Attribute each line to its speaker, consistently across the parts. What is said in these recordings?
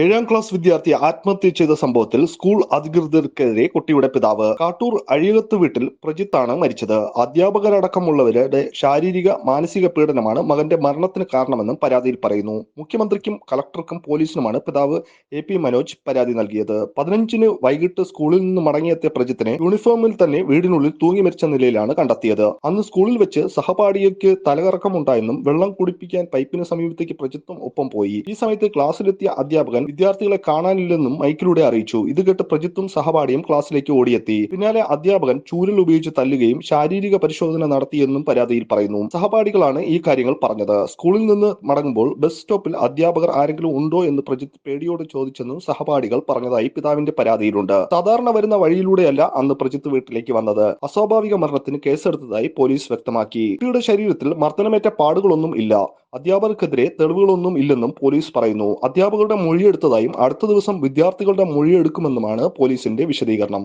Speaker 1: ഏഴാം ക്ലാസ് വിദ്യാർത്ഥി ആത്മഹത്യ ചെയ്ത സംഭവത്തിൽ സ്കൂൾ അധികൃതർക്കെതിരെ കുട്ടിയുടെ പിതാവ് കാട്ടൂർ അഴിയകത്ത് വീട്ടിൽ പ്രജിത്താണ് മരിച്ചത്. അധ്യാപകരടക്കമുള്ളവരുടെ ശാരീരിക മാനസിക പീഡനമാണ് മകന്റെ മരണത്തിന് കാരണമെന്നും പരാതിയിൽ പറയുന്നു. മുഖ്യമന്ത്രിക്കും കളക്ടർക്കും പോലീസിനുമാണ് പിതാവ് എ പി മനോജ് പരാതി നൽകിയത്. പതിനഞ്ചിന് വൈകിട്ട് സ്കൂളിൽ നിന്ന് മടങ്ങിയെത്തിയ പ്രജിത്തിനെ യൂണിഫോമിൽ തന്നെ വീടിനുള്ളിൽ തൂങ്ങി മരിച്ച നിലയിലാണ് കണ്ടെത്തിയത്. അന്ന് സ്കൂളിൽ വെച്ച് സഹപാഠിക്ക് തലകറക്കമുണ്ടായെന്നും വെള്ളം കുടിപ്പിക്കാൻ പൈപ്പിന് സമീപത്തേക്ക് പ്രജിത്തും ഒപ്പം പോയി. ഈ സമയത്ത് ക്ലാസ്സിലെത്തിയ വിദ്യാർത്ഥികളെ കാണാനില്ലെന്നും മൈക്കിലൂടെ അറിയിച്ചു. ഇത് കേട്ട് പ്രജിത്തും സഹപാഠിയും ക്ലാസ്സിലേക്ക് ഓടിയെത്തി. പിന്നാലെ അധ്യാപകൻ ചൂരൽ ഉപയോഗിച്ച് തല്ലുകയും ശാരീരിക പരിശോധന നടത്തിയെന്നും പരാതിയിൽ പറയുന്നു. സഹപാഠികളാണ് ഈ കാര്യങ്ങൾ പറഞ്ഞത്. സ്കൂളിൽ നിന്ന് മടങ്ങുമ്പോൾ ബസ് സ്റ്റോപ്പിൽ അധ്യാപകർ ആരെങ്കിലും ഉണ്ടോ എന്ന് പ്രജിത്ത് പേടിയോട് ചോദിച്ചെന്നും സഹപാഠികൾ പറഞ്ഞതായി പിതാവിന്റെ പരാതിയിലുണ്ട്. സാധാരണ വരുന്ന വഴിയിലൂടെയല്ല അന്ന് പ്രജിത്ത് വീട്ടിലേക്ക് വന്നത്. അസ്വാഭാവിക മരണത്തിന് കേസെടുത്തതായി പോലീസ് വ്യക്തമാക്കി. കുട്ടിയുടെ ശരീരത്തിൽ മർദ്ദനമേറ്റ പാടുകളൊന്നും ഇല്ല. അധ്യാപകർക്കെതിരെ തെളിവുകളൊന്നും ഇല്ലെന്നും പോലീസ് പറയുന്നു. അധ്യാപകരുടെ മൊഴിയെടുത്തതായും അടുത്ത ദിവസം വിദ്യാർത്ഥികളുടെ മൊഴിയെടുക്കുമെന്നുമാണ് പോലീസിന്റെ വിശദീകരണം.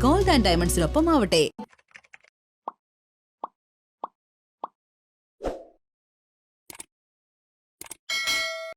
Speaker 2: ഗോൾഡ് ആൻഡ് ഡയമണ്ട്സിനൊപ്പം ആവട്ടെ